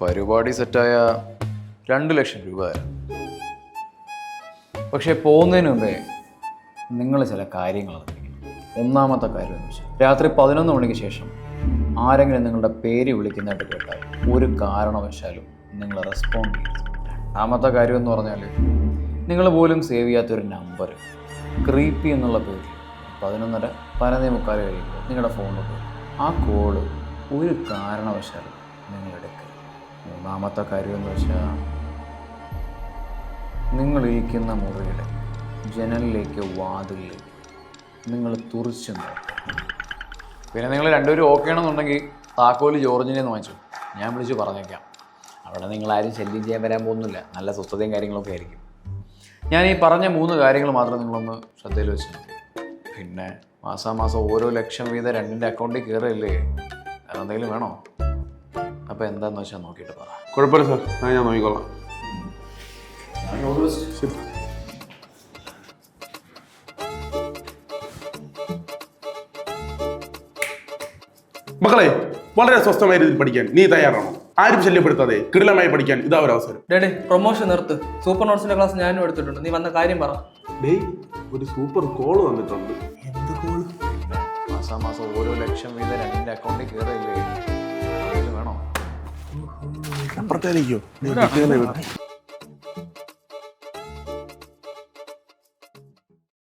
പരിപാടി സെറ്റായ രണ്ട് ലക്ഷം രൂപ പക്ഷെ പോകുന്നതിന് മുമ്പേ നിങ്ങൾ ചില കാര്യങ്ങൾ ഒന്നാമത്തെ കാര്യം രാത്രി പതിനൊന്ന് മണിക്ക് ശേഷം ആരെങ്കിലും നിങ്ങളുടെ പേര് വിളിക്കുന്നതായിട്ട് കേട്ടാൽ ഒരു കാരണവശാലും നിങ്ങൾ റെസ്പോണ്ട് ചെയ്യരുത്. രണ്ടാമത്തെ കാര്യം എന്ന് പറഞ്ഞാൽ നിങ്ങൾ പോലും സേവ് ചെയ്യാത്തൊരു നമ്പർ ക്രീപ്പി എന്നുള്ള പേര് പതിനൊന്നര പതിനൊന്നേ മുക്കാൽ കഴിയുമ്പോൾ നിങ്ങളുടെ ഫോണിൽ പോയി. ആ കോൾ ഒരു കാരണവശാലും നിങ്ങൾ എടുക്കരുത്. മൂന്നാമത്തെ കാര്യം എന്ന് വെച്ചാൽ നിങ്ങൾ ഇരിക്കുന്ന മുറിയുടെ ജനലിലേക്ക് വാതിലിലേക്ക് നിങ്ങൾ തുറിച്ചു പിന്നെ നിങ്ങൾ രണ്ടുപേരും ഓക്കെ ആണെന്നുണ്ടെങ്കിൽ താക്കോൽ ജോർജിനെ എന്ന് വാങ്ങിച്ചു. ഞാൻ വിളിച്ച് പറഞ്ഞേക്കാം. അവിടെ നിങ്ങൾ ആരും ശല്യം ചെയ്യാൻ വരാൻ പോകുന്നില്ല. നല്ല സ്വസ്ഥതയും കാര്യങ്ങളൊക്കെ ആയിരിക്കും. ഞാൻ ഈ പറഞ്ഞ മൂന്ന് കാര്യങ്ങൾ മാത്രം നിങ്ങളൊന്ന് ശ്രദ്ധയിൽ വെച്ചു. പിന്നെ മാസാമാസം ഓരോ ലക്ഷം വീതം രണ്ടിന്റെ അക്കൗണ്ടിൽ കയറില്ലേ? അതെന്തെങ്കിലും വേണോ? അപ്പോൾ എന്താന്ന് വെച്ചാൽ നോക്കിയിട്ട് പറ. കുഴപ്പമില്ല സർ. ഞാൻ നോക്കിക്കോളാം. ശരി മക്കളെ വളരെ സ്വസ്ഥമായ രീതിയിൽ പഠിക്കാൻ നീ തയ്യാറാണോ? ആരും ശല്യപ്പെടുത്താതെ കിടിലമായി പഠിക്കാൻ ഇതാ ഒരു അവസരം. ഡേഡി പ്രൊമോഷൻ നിർത്ത്. സൂപ്പർ നോട്ട്സിന്റെ ക്ലാസ് ഞാനും എടുത്തിട്ടുണ്ട്. നീ വന്ന കാര്യം പറ. ഡേയ് ഒരു സൂപ്പർ കോൾ വന്നിട്ടുണ്ട്. എന്ത് കോൾ മാസാമാസം ഓരോ ലക്ഷം വീതം രണ്ടിന്റെ അക്കൗണ്ടിൽ കയറില്ലേ അപ്പുറത്തേക്കോ